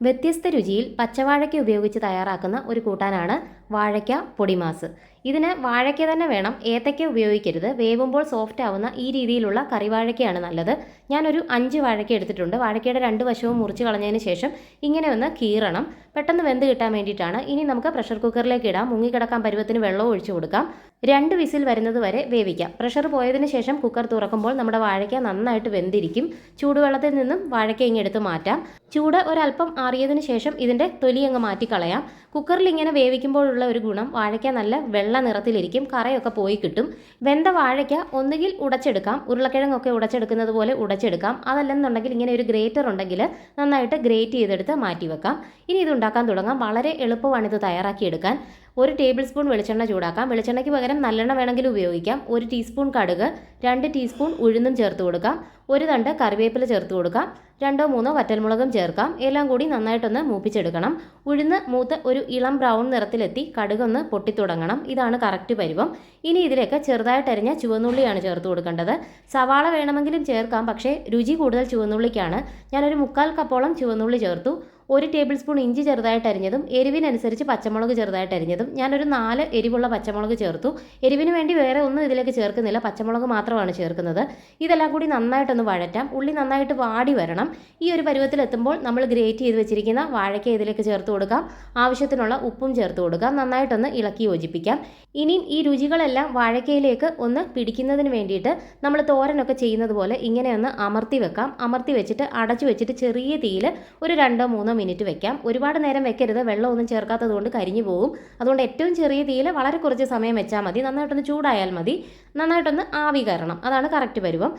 വ്യത്യസ്ത രുചിയിൽ പച്ചവാഴയ്ക്ക് ഉപയോഗിച്ച് തയ്യാറാക്കുന്ന ഒരു കൂട്ടാനാണ് വാഴയ്ക്ക പൊടിമാസ്. ഇതിന് വാഴയ്ക്ക തന്നെ വേണം. ഏത്തയ്ക്ക ഉപയോഗിക്കരുത്. വേവുമ്പോൾ സോഫ്റ്റ് ആവുന്ന ഈ രീതിയിലുള്ള കറിവാഴയ്ക്കയാണ് നല്ലത്. ഞാനൊരു അഞ്ച് വാഴയ്ക്ക എടുത്തിട്ടുണ്ട്. വാഴയ്ക്കയുടെ രണ്ട് വശവും മുറിച്ച് കളഞ്ഞതിന് ശേഷം ഇങ്ങനെ ഒന്ന് കീറണം. പെട്ടെന്ന് വെന്ത് കിട്ടാൻ വേണ്ടിയിട്ടാണ്. ഇനി നമുക്ക് പ്രഷർ കുക്കറിലേക്ക് ഇടാം. മുങ്ങിക്കിടക്കാൻ പരുവത്തിന് വെള്ളം ഒഴിച്ചു കൊടുക്കാം. രണ്ട് വിസിൽ വരുന്നത് വരെ വേവിക്കാം. പ്രഷർ പോയതിന് ശേഷം കുക്കർ തുറക്കുമ്പോൾ നമ്മുടെ വാഴയ്ക്ക നന്നായിട്ട് വെന്തിരിക്കും. ചൂടുവെള്ളത്തിൽ നിന്നും വാഴയ്ക്ക ഇങ്ങ് എടുത്ത് മാറ്റാം. ചൂട് ഒരല്പം ആറിയതിന് ശേഷം ഇതിന്റെ തൊലി അങ്ങ് മാറ്റിക്കളയാം. കുക്കറിൽ ഇങ്ങനെ വേവിക്കുമ്പോഴുള്ള ഒരു ഗുണം വാഴയ്ക്ക നല്ല വെള്ള നിറത്തിലിരിക്കും കറയൊക്കെ പോയി കിട്ടും. വെന്ത വാഴയ്ക്ക ഒന്നുകിൽ ഉടച്ചെടുക്കാം ഉരുളക്കിഴങ്ങൊക്കെ ഉടച്ചെടുക്കുന്നത് പോലെ ഉടച്ചെടുക്കാം. അതല്ലെന്നുണ്ടെങ്കിൽ ഇങ്ങനെ ഒരു ഗ്രേറ്റർ ഉണ്ടെങ്കിൽ നന്നായിട്ട് ഗ്രേറ്റ് ചെയ്തെടുത്ത് മാറ്റി വെക്കാം ഇനി ഇത് ഉണ്ടാക്കാൻ തുടങ്ങാം. വളരെ എളുപ്പമാണ് ഇത് തയ്യാറാക്കിയെടുക്കാൻ. ഒരു ടേബിൾ സ്പൂൺ വെളിച്ചെണ്ണ ചൂടാക്കാം. വെളിച്ചെണ്ണയ്ക്ക് പകരം നല്ലെണ്ണ വേണമെങ്കിൽ ഉപയോഗിക്കാം. ഒരു ടീസ്പൂൺ കടുക് രണ്ട് ടീസ്പൂൺ ഉഴുന്നും ചേർത്ത് കൊടുക്കാം. ഒരു തണ്ട് കറിവേപ്പില ചേർത്ത് കൊടുക്കാം. രണ്ടോ മൂന്നോ വറ്റൽമുളകും ചേർക്കാം. എല്ലാം കൂടി നന്നായിട്ടൊന്ന് മൂപ്പിച്ചെടുക്കണം. ഉഴുന്ന് മൂത്ത് ഒരു ഇളം ബ്രൗൺ നിറത്തിലെത്തി കടുകൊന്ന് പൊട്ടിത്തുടങ്ങണം. ഇതാണ് കറക്റ്റ് പരുവം. ഇനി ഇതിലേക്ക് ചെറുതായിട്ടരിഞ്ഞ ചുവന്നുള്ളിയാണ് ചേർത്ത് കൊടുക്കേണ്ടത്. സവാള വേണമെങ്കിലും ചേർക്കാം പക്ഷേ രുചി കൂടുതൽ ചുവന്നുള്ളിക്കാണ്. ഞാനൊരു മുക്കാൽ കപ്പോളം ചുവന്നുള്ളി ചേർത്തു. ഒരു ടേബിൾ സ്പൂൺ ഇഞ്ചി ചെറുതായിട്ട് അരിഞ്ഞതും എരിവിനനുസരിച്ച് പച്ചമുളക് ചെറുതായിട്ട് അരിഞ്ഞതും. ഞാനൊരു നാല് എരിവുള്ള പച്ചമുളക് ചേർത്തു. എരിവിന് വേണ്ടി വേറെ ഒന്നും ഇതിലേക്ക് ചേർക്കുന്നില്ല. പച്ചമുളക് മാത്രമാണ് ചേർക്കുന്നത്. ഇതെല്ലാം കൂടി നന്നായിട്ടൊന്ന് വഴറ്റാം. ഉള്ളി നന്നായിട്ട് വാടി വരണം. ഈ ഒരു പരുവത്തിലെത്തുമ്പോൾ നമ്മൾ ഗ്രേറ്റ് ചെയ്ത് വെച്ചിരിക്കുന്ന വാഴയ്ക്ക ഇതിലേക്ക് ചേർത്ത് കൊടുക്കാം. ആവശ്യത്തിനുള്ള ഉപ്പും ചേർത്ത് കൊടുക്കാം. നന്നായിട്ടൊന്ന് ഇളക്കി യോജിപ്പിക്കാം. ഇനിയും ഈ രുചികളെല്ലാം വാഴയ്ക്കയിലേക്ക് ഒന്ന് പിടിക്കുന്നതിന് വേണ്ടിയിട്ട് നമ്മൾ തോരനൊക്കെ ചെയ്യുന്നത് പോലെ ഇങ്ങനെ ഒന്ന് അമർത്തി വെക്കാം. അമർത്തി വെച്ചിട്ട് അടച്ചു വെച്ചിട്ട് ചെറിയ തീയിൽ ഒരു രണ്ടോ മൂന്നോ മിനിറ്റ് വെക്കാം. ഒരുപാട് നേരം വെക്കരുത്. വെള്ളമൊന്നും ചേർക്കാത്തത് കൊണ്ട് കരിഞ്ഞു പോകും. അതുകൊണ്ട് ഏറ്റവും ചെറിയ തീയിൽ വളരെ കുറച്ച് സമയം വെച്ചാൽ മതി. നന്നായിട്ടൊന്ന് ചൂടായാൽ മതി. നന്നായിട്ടൊന്ന് ആവി കയറണം. അതാണ് കറക്റ്റ് പരുവം.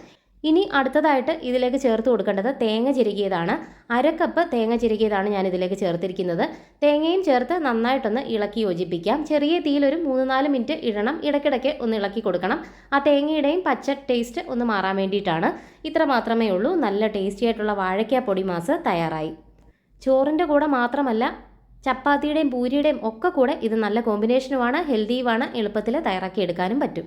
ഇനി അടുത്തതായിട്ട് ഇതിലേക്ക് ചേർത്ത് കൊടുക്കേണ്ടത് തേങ്ങ ചിരുകിയതാണ്. അരക്കപ്പ് തേങ്ങ ചിരുകിയതാണ് ഞാൻ ഇതിലേക്ക് ചേർത്തിരിക്കുന്നത്. തേങ്ങയും ചേർത്ത് നന്നായിട്ടൊന്ന് ഇളക്കി യോജിപ്പിക്കാം. ചെറിയ തീയിൽ ഒരു മൂന്ന് നാല് മിനിറ്റ് ഇടണം. ഇടയ്ക്കിടയ്ക്ക് ഒന്ന് ഇളക്കി കൊടുക്കണം. ആ തേങ്ങയുടെയും പച്ച ടേസ്റ്റ് ഒന്ന് മാറാൻ വേണ്ടിയിട്ടാണ്. ഇത്ര മാത്രമേ ഉള്ളൂ. നല്ല ടേസ്റ്റി ആയിട്ടുള്ള വാഴയ്ക്ക പൊടി മാസ് തയ്യാറായി. ചോറിന്റെ കൂടെ മാത്രമല്ല ചപ്പാത്തിയുടെയും പൂരിയുടെയും ഒക്കെ കൂടെ ഇത് നല്ല കോമ്പിനേഷനുമാണ് ഹെൽത്തിയുമാണ് എളുപ്പത്തിൽ തയ്യാറാക്കി എടുക്കാനും പറ്റും.